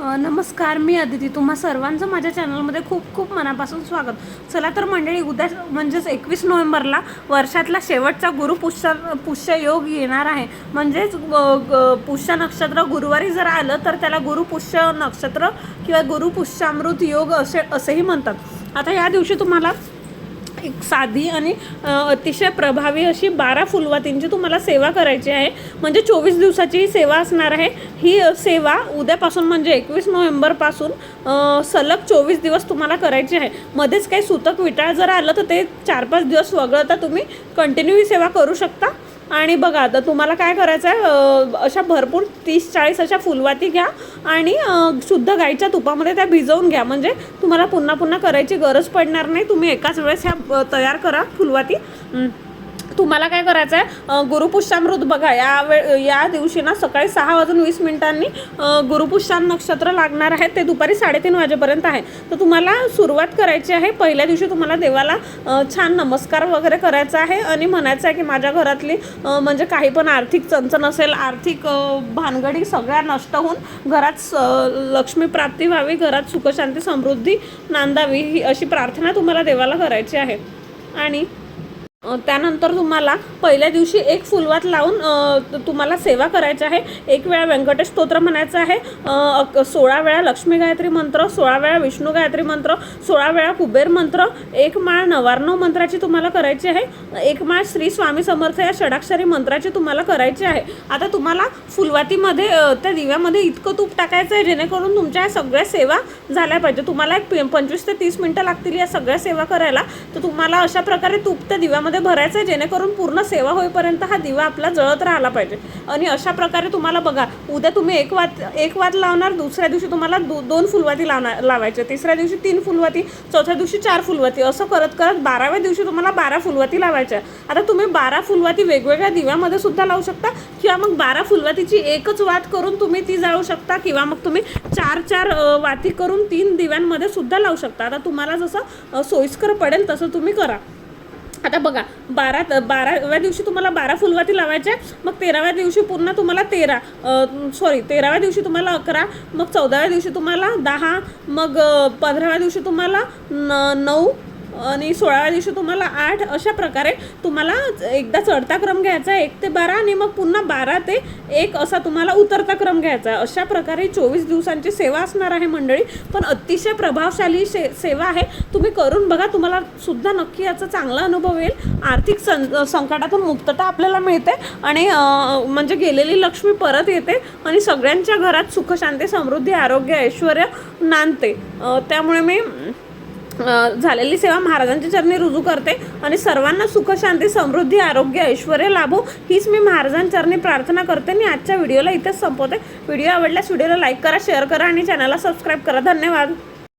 नमस्कार मी अदिती. तुम्हा सर्वांचं माझ्या चॅनलमध्ये खूप खूप मनापासून स्वागत. चला तर मंडळी उद्या म्हणजेच एकवीस नोव्हेंबरला वर्षातला शेवटचा गुरु पुष्य पुष्य योग येणार आहे. म्हणजेच ग- पुष्य नक्षत्र गुरुवारी जर आलं तर त्याला गुरु पुष्य नक्षत्र किंवा गुरु पुष्यामृत योग असे असेही म्हणतात. आता या दिवशी तुम्हाला एक साधी आणि अतिशय प्रभावी अशी बारा फुलवातींची तुम्हाला सेवा करायची आहे. म्हणजे चोवीस दिवसाची ही सेवा असणार आहे. ही सेवा उद्यापासून म्हणजे एकवीस नोव्हेंबरपासून सलग चोवीस दिवस तुम्हाला करायची आहे. मध्येच काही सुतक विटाळ जर आलं तर ते चार पाच दिवस वगळता तुम्ही कंटिन्यू ही सेवा करू शकता. आणि बघा आता तुम्हाला काय करायचं आहे अशा भरपूर तीस चाळीस अशा फुलवाती घ्या आणि शुद्ध गाईच्या तुपामध्ये त्या भिजवून घ्या. म्हणजे तुम्हाला पुन्हा पुन्हा करायची गरज पडणार नाही. तुम्ही एकाच वेळेस ह्या तयार करा फुलवाती. तुम्हाला काय करायचं आहे गुरुपुष्यामृत बघा. या वेळ या दिवशी ना सकाळी सहा वाजून वीस मिनिटांनी गुरुपुष्याम नक्षत्र लागणार आहे. ते दुपारी साडेतीन वाजेपर्यंत आहे. तर तुम्हाला सुरुवात करायची आहे. पहिल्या दिवशी तुम्हाला देवाला छान नमस्कार वगैरे करायचा आहे आणि म्हणायचं आहे की माझ्या घरातली म्हणजे काही पण आर्थिक चणचण असेल आर्थिक भानगडी सगळ्या नष्ट होऊन घरात स लक्ष्मी प्राप्ती व्हावी घरात सुखशांती समृद्धी नांदावी ही अशी प्रार्थना तुम्हाला देवाला करायची आहे. आणि त्यानंतर तुम्हाला पहिल्या दिवशी एक फुलवात लावून तुम्हाला सेवा करायची आहे. एक वेळा व्यंकटेश स्तोत्र म्हणायचं आहे. सोळा वेळा लक्ष्मी गायत्री मंत्र सोळा वेळा विष्णू गायत्री मंत्र सोळा वेळा कुबेर मंत्र एक माळ नवार्णव मंत्राची तुम्हाला करायची आहे. एक माळ श्री स्वामी समर्थ या षडाक्षरी मंत्राची तुम्हाला करायची आहे. आता तुम्हाला फुलवातीमध्ये त्या दिव्यामध्ये इतकं तूप टाकायचं आहे जेणेकरून तुमच्या या सगळ्या सेवा झाल्या पाहिजे. तुम्हाला एक पंचवीस ते तीस मिनटं लागतील या सगळ्या सेवा करायला. तर तुम्हाला अशा प्रकारे तूप त्या दिव्यामध्ये भरायचं आहे जेणेकरून पूर्ण सेवा होईपर्यंत हा दिवा आपला जळत राहिला पाहिजे. आणि अशा प्रकारे तुम्हाला बघा उद्या तुम्ही एक वात एक वात लावणार दुसऱ्या दिवशी तुम्हाला दो दोन फुलवाती लावणार लावायचे. तिसऱ्या दिवशी तीन फुलवाती चौथ्या दिवशी चार फुलवाती असं करत करत बाराव्या दिवशी तुम्हाला बारा फुलवाती लावायच्या. आता तुम्ही बारा फुलवाती वेगवेगळ्या दिव्यामध्ये सुद्धा लावू शकता किंवा मग बारा फुलवातीची एकच वात करून तुम्ही ती जाळू शकता किंवा मग तुम्ही चार चार वाती करून तीन दिव्यांमध्ये सुद्धा लावू शकता. आता तुम्हाला जसं सोयीस्कर पडेल तसं तुम्ही करा. आता बघा बारा बाराव्या दिवशी तुम्हाला बारा फुलवाती लावायच्या मग तेराव्या दिवशी पूर्ण तुम्हाला तेरा सॉरी तेराव्या दिवशी तुम्हाला अकरा मग चौदाव्या दिवशी तुम्हाला दहा मग पंधराव्या दिवशी तुम्हाला न नऊ आणि सोळाव्या दिवशी तुम्हाला आठ अशा प्रकारे तुम्हाला एकदा चढता क्रम घ्यायचा आहे. एक ते बारा आणि मग पुन्हा बारा ते एक असा तुम्हाला उतरता क्रम घ्यायचा आहे. अशा प्रकारे चोवीस दिवसांची सेवा असणार आहे मंडळी. पण अतिशय प्रभावशाली शे सेवा आहे. तुम्ही करून बघा तुम्हाला सुद्धा नक्की याचा चांगला अनुभव येईल. आर्थिक सं संकटातून मुक्तता आपल्याला मिळते आणि म्हणजे गेलेली लक्ष्मी परत येते आणि सगळ्यांच्या घरात सुखशांती समृद्धी आरोग्य ऐश्वर नांदते. त्यामुळे मी झालेली सेवा महाराजांच्या चरणी रुजू करते आणि सर्वांना सुख शांती समृद्धी आरोग्य ऐश्वर लाभो हीच मी महाराजांच्या चरणी प्रार्थना करते आणि आजच्या व्हिडिओला इथेच संपवते. व्हिडिओ आवडल्यास व्हिडिओला लाईक करा शेअर करा आणि चॅनलला सबस्क्राईब करा. धन्यवाद.